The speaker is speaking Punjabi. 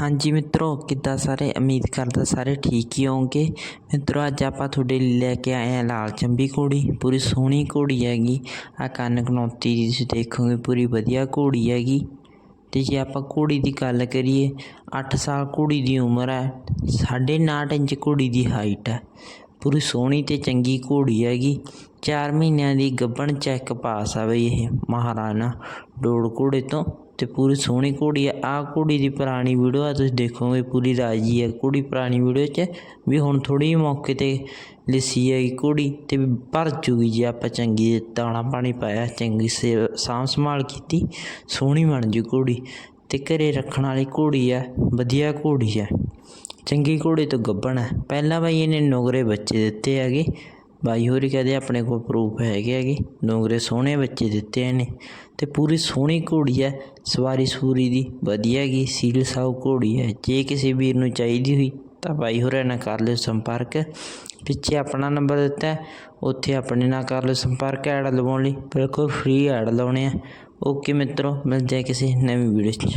ਹਾਂਜੀ ਮਿੱਤਰੋ, ਕਿੱਦਾਂ ਸਾਰੇ? ਉਮੀਦ ਕਰਦਾ ਸਾਰੇ ਠੀਕ ਹੀ ਹੋਵੋਗੇ। ਮਿੱਤਰੋ, ਅੱਜ ਆਪਾਂ ਤੁਹਾਡੇ ਲਈ ਲੈ ਕੇ ਆਏ ਹਾਂ ਲਾਲ ਚੰਬੀ ਘੋੜੀ। ਪੂਰੀ ਸੋਹਣੀ ਘੋੜੀ ਹੈਗੀ। ਆ ਕੰਨ ਕਨੌਤੀ ਦੀ ਤੁਸੀਂ ਦੇਖੋਗੇ, ਪੂਰੀ ਵਧੀਆ ਘੋੜੀ ਹੈਗੀ। ਤੇ ਜੇ ਆਪਾਂ ਘੋੜੀ ਦੀ ਗੱਲ ਕਰੀਏ 8 ਸਾਲ ਘੋੜੀ ਦੀ ਉਮਰ ਹੈ। 9.5 ਇੰਚ ਘੋੜੀ ਦੀ ਹਾਈਟ ਹੈ। ਪੂਰੀ ਸੋਹਣੀ ਤੇ ਚੰਗੀ ਘੋੜੀ ਹੈਗੀ। 4 ਮਹੀਨਿਆਂ ਦੀ ਗੱਭਣ ਚੈੱਕ ਪਾਸ ਆ ਬਈ ਇਹ ਮਹਾਰਾਣਾ। ਡੋੜ ਘੋੜੇ ਤੋਂ ਤੇ ਪੂਰੀ ਸੋਹਣੀ ਘੋੜੀ ਆ। ਆ ਘੋੜੀ ਦੀ ਪੁਰਾਣੀ ਵੀਡੀਓ ਆ, ਤੁਸੀਂ ਦੇਖੋਗੇ ਪੂਰੀ ਰਾਜੀ ਹੈ ਘੋੜੀ ਪੁਰਾਣੀ ਵੀਡੀਓ 'ਚ, ਵੀ ਹੁਣ ਥੋੜੀ ਮੌਕੇ ਤੇ ਲਿੱਸੀ ਹੈ ਘੋੜੀ ਤੇ ਭਰ ਜੂਗੀ ਜੇ ਆਪਾਂ ਚੰਗੀ ਦਾਣਾ ਪਾਣੀ ਪਾਇਆ, ਚੰਗੀ ਸੇ ਸਾਂਭ ਸੰਭਾਲ ਕੀਤੀ, ਸੋਹਣੀ ਬਣ ਜੂ ਘੋੜੀ ਤੇ ਘਰੇ ਰੱਖਣ ਵਾਲੀ ਘੋੜੀ ਆ, ਵਧੀਆ ਘੋੜੀ ਹੈ ਚੰਗੀ ਘੋੜੇ ਤੋਂ ਗੱਭਣ ਹੈ ਪਹਿਲਾਂ ਬਾਈ ਇਹਨੇ ਨੁਗਰੇ ਬੱਚੇ ਦਿੱਤੇ ਹੈਗੇ। ਬਾਈ ਹੋਰੀ ਕਹਦੇ ਆਪਣੇ ਕੋਲ ਪ੍ਰੂਫ ਹੈਗੇ ਹੈਗੇ ਨੁਗਰੇ ਸੋਹਣੇ ਬੱਚੇ ਦਿੱਤੇ ਇਹਨੇ, ਤੇ ਪੂਰੀ ਸੋਹਣੀ ਘੋੜੀ ਹੈ, ਸਵਾਰੀ ਸੂਰੀ ਦੀ, ਵਧੀਆ ਗਈ ਸੀਲ ਸਾਊ ਘੋੜੀ ਹੈ, ਜੇ ਕਿਸੇ ਵੀਰ ਨੂੰ ਚਾਹੀਦੀ ਹੋਈ ਤਾਂ ਬਾਈ ਹੋਰਾਂ ਨਾਲ ਕਰ ਲਿਓ ਸੰਪਰਕ, ਪਿੱਛੇ ਆਪਣਾ ਨੰਬਰ ਦਿੱਤਾ ਉੱਥੇ ਆਪਣੇ ਨਾਲ ਕਰ ਲਿਓ ਸੰਪਰਕ ਐਡ ਲਵਾਉਣ ਲਈ, ਬਿਲਕੁਲ ਫ੍ਰੀ ਐਡ ਲਾਉਣੇ ਆ ਓਕੇ ਮਿੱਤਰੋ, ਮਿਲਦੇ ਆ ਕਿਸੇ ਨਵੀਂ ਵੀਡੀਓ 'ਚ।